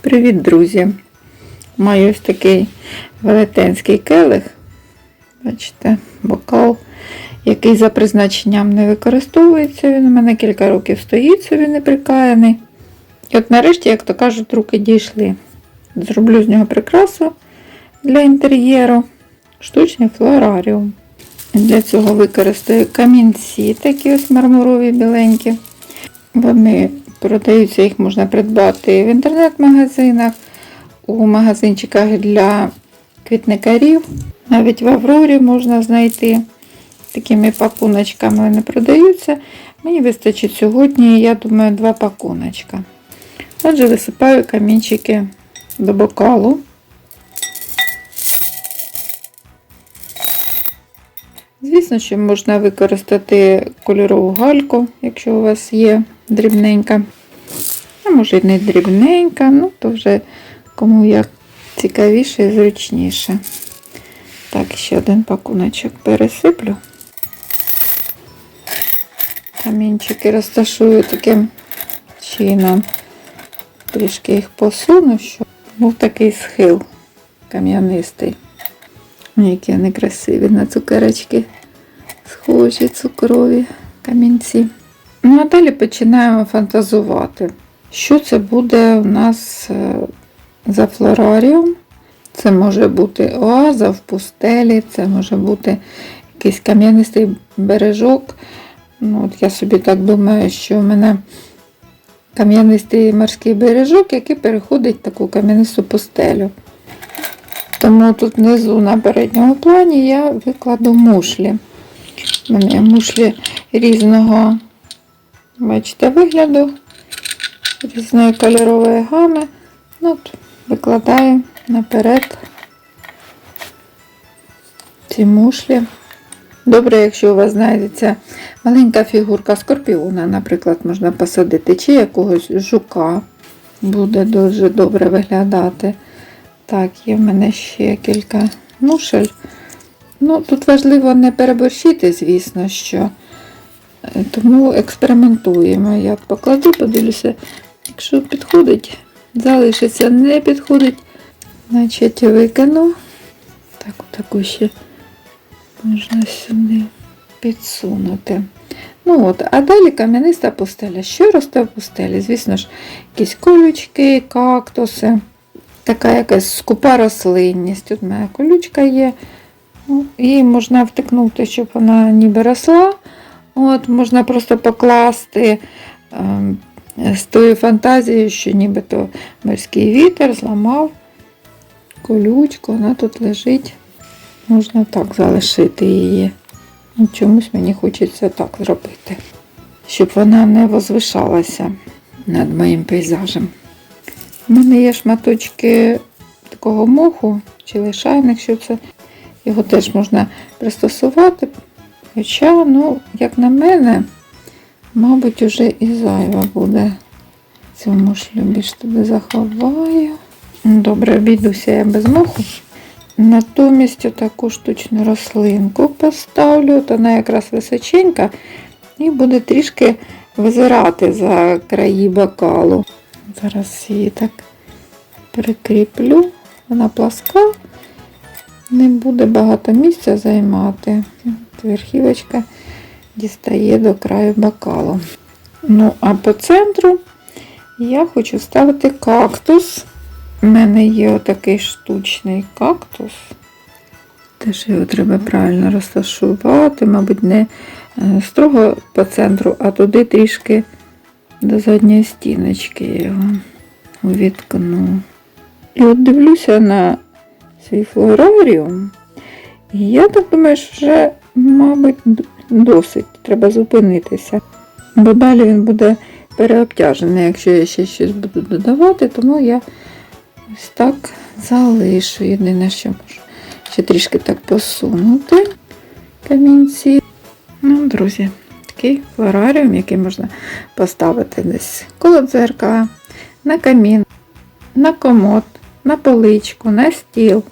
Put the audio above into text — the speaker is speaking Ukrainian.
Привіт, друзі! Маю ось такий велетенський келих. Бачите, бокал, який за призначенням не використовується. Він у мене кілька років стоїть, собі неприкаяний. І от нарешті, як то кажуть, руки дійшли. Зроблю з нього прикрасу для інтер'єру, штучний флораріум. Для цього використаю камінці, такі ось мармурові біленькі. Вони продаються, їх можна придбати в інтернет-магазинах, у магазинчиках для квітникарів. Навіть в Аврорі можна знайти такими пакуночками вони продаються. Мені вистачить сьогодні, я думаю, два пакуночка. Отже, висипаю камінчики до бокалу. Звісно, що можна використати кольорову гальку, якщо у вас є дрібненька. А може і не дрібненька, ну то вже кому як цікавіше і зручніше. Так, ще один пакуночок пересиплю. Камінчики розташую таким чином. Трішки їх посуну, щоб був такий схил кам'янистий. Які вони красиві на цукерочки, схожі, цукрові камінці. Ну, а далі починаємо фантазувати. Що це буде у нас е, за флораріум? Це може бути оаза в пустелі, це може бути якийсь кам'янистий бережок. Ну, от Я собі так думаю, що в мене кам'янистий морський бережок, який переходить в таку кам'янисту пустелю. Тому тут внизу на передньому плані я викладу мушлі. У мене мушлі різного, бачите, вигляду, різної кольорової гами. Ну, от викладаю наперед ці мушлі. Добре, якщо у вас знайдеться маленька фігурка скорпіона, наприклад, можна посадити, чи якогось жука буде дуже добре виглядати. Так, є в мене ще кілька мушель. Ну, тут важливо не переборщити, звісно, що. Тому експериментуємо. Я покладу, подивлюся, якщо підходить, залишиться, не підходить, значить викину. Так, таку ще можна сюди підсунути. Ну от, А далі кам'яниста пустеля. Що росте в пустелі? Звісно ж, якісь колючки, кактуси така якась скупа рослинність. Тут мене колючка є. Ну, Її можна втикнути, щоб вона ніби росла. От, Можна просто покласти е, з тою фантазією, що нібито морський вітер зламав колючку, вона тут лежить. Можна так залишити її. Ну, Чомусь мені хочеться так зробити, щоб вона не возвишалася над моїм пейзажем. У мене є шматочки такого моху чи лишайник, що це. Його теж можна пристосувати. Хоча, ну, як на мене, мабуть, уже і зайва буде. Цьому шлю більш туди заховаю. Добре, обійдуся я без моху. Натомість таку штучну рослинку поставлю, От вона якраз височенька і буде трішки визирати за краї бокалу. Зараз її так прикріплю. Вона пласка, не буде багато місця займати. Верхівочка дістає до краю бокалу. Ну, а по центру я хочу ставити кактус. У мене є отакий штучний кактус. Теж його треба правильно розташувати, мабуть, не е, строго по центру, а туди трішки до задньої стіночки його увіткну. І от дивлюся на свій флораріум. І я так думаю, що вже, мабуть, досить треба зупинитися. Бо далі він буде переобтяжений, якщо я ще щось буду додавати, тому я ось так залишу. Єдине, що можу ще трішки так посунути камінці. Ну, друзі, такий флораріум, який можна поставити десь коло дзеркала, на камін, на комод, на поличку, на стіл.